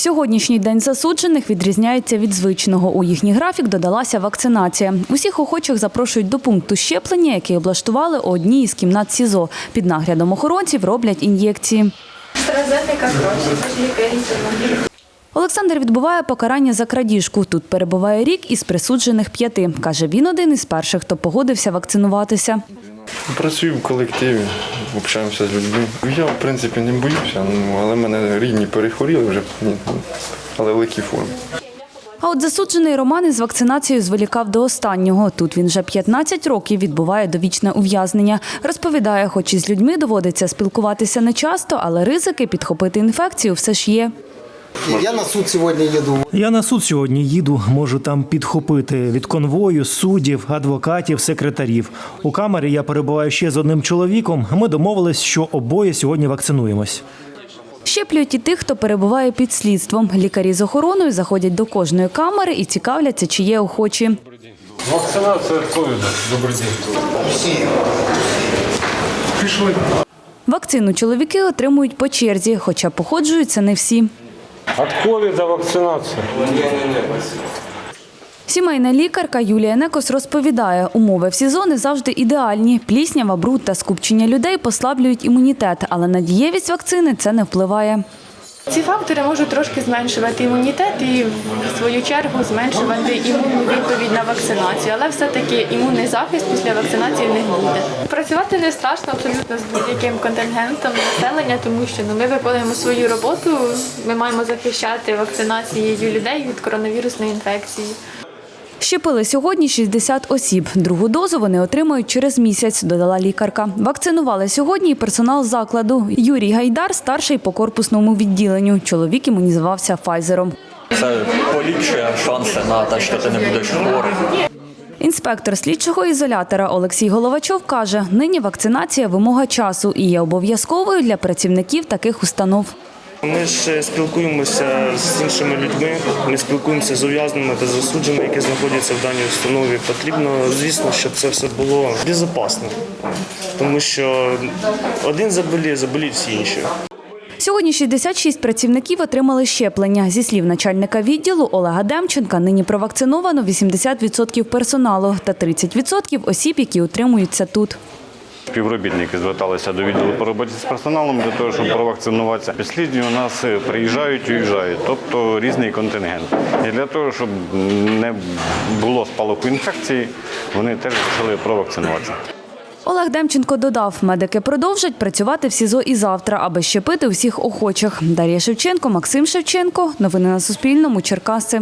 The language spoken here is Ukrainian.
Сьогоднішній день засуджених відрізняється від звичного. У їхній графік додалася вакцинація. Усіх охочих запрошують до пункту щеплення, який облаштували у одній із кімнат СІЗО. Під наглядом охоронців роблять ін'єкції. Олександр відбуває покарання за крадіжку. Тут перебуває рік із присуджених п'яти. Каже, він один із перших, хто погодився вакцинуватися. Працюю в колективі, общаємося з людьми. Я, в принципі, не боюся, ну, але мене рідні перехворіли вже, але в легкій формі. А от засуджений Роман із вакцинацією зволікав до останнього. Тут він вже 15 років відбуває довічне ув'язнення. Розповідає, хоч із людьми доводиться спілкуватися нечасто, але ризики підхопити інфекцію все ж є. Я на суд сегодня еду. Я на суд сьогодні їду, можу там підхопити від конвою, суддів, адвокатів, секретарів. У камері я перебуваю ще з одним чоловіком. Ми домовились, що обоє сьогодні вакцинуємось. Щеплюють і тих, хто перебуває під слідством. Лікарі з охороною заходять до кожної камери і цікавляться, чи є охочі. Вакцинація від ковіду. Добрий день. Пішли. Вакцину чоловіки отримують по черзі, хоча походжуються не всі. Від ковіда вакцинація. Сімейна лікарка Юлія Некос розповідає, умови в СІЗО не завжди ідеальні. Пліснява, бруд та скупчення людей послаблюють імунітет, але на дієвість вакцини це не впливає. Ці фактори можуть трошки зменшувати імунітет і в свою чергу зменшувати імунну відповідь на вакцинацію, але все-таки імунний захист після вакцинації не буде. Працювати не страшно абсолютно з будь-яким контингентом населення, тому що ну, ми виконуємо свою роботу. Ми маємо захищати вакцинацією людей від коронавірусної інфекції. Щепили сьогодні 60 осіб. Другу дозу вони отримають через місяць, додала лікарка. Вакцинували сьогодні і персонал закладу. Юрій Гайдар, старший по корпусному відділенню. Чоловік імунізувався Файзером. Це поліпшує шанси на те, що ти не будеш хворий. Інспектор слідчого ізолятора Олексій Головачов каже, нині вакцинація вимога часу і є обов'язковою для працівників таких установ. Ми ж спілкуємося з іншими людьми, ми спілкуємося з ув'язненими та засудженими, які знаходяться в даній установі. Потрібно, звісно, щоб це все було безпечно, тому що один заболіє, заболіють всі інші. Сьогодні 66 працівників отримали щеплення. Зі слів начальника відділу Олега Демченка, нині провакциновано 80% персоналу та 30% осіб, які утримуються тут. Співробітники зверталися до відділу по роботі з персоналом для того, щоб провакцинуватися. Підслідні у нас приїжджають і уїжджають, тобто різний контингент. І для того, щоб не було спалаху інфекції, вони теж почали провакцинуватися. Олег Демченко додав, медики продовжать працювати в СІЗО і завтра, аби щепити усіх охочих. Дар'я Шевченко, Максим Шевченко. Новини на Суспільному. Черкаси.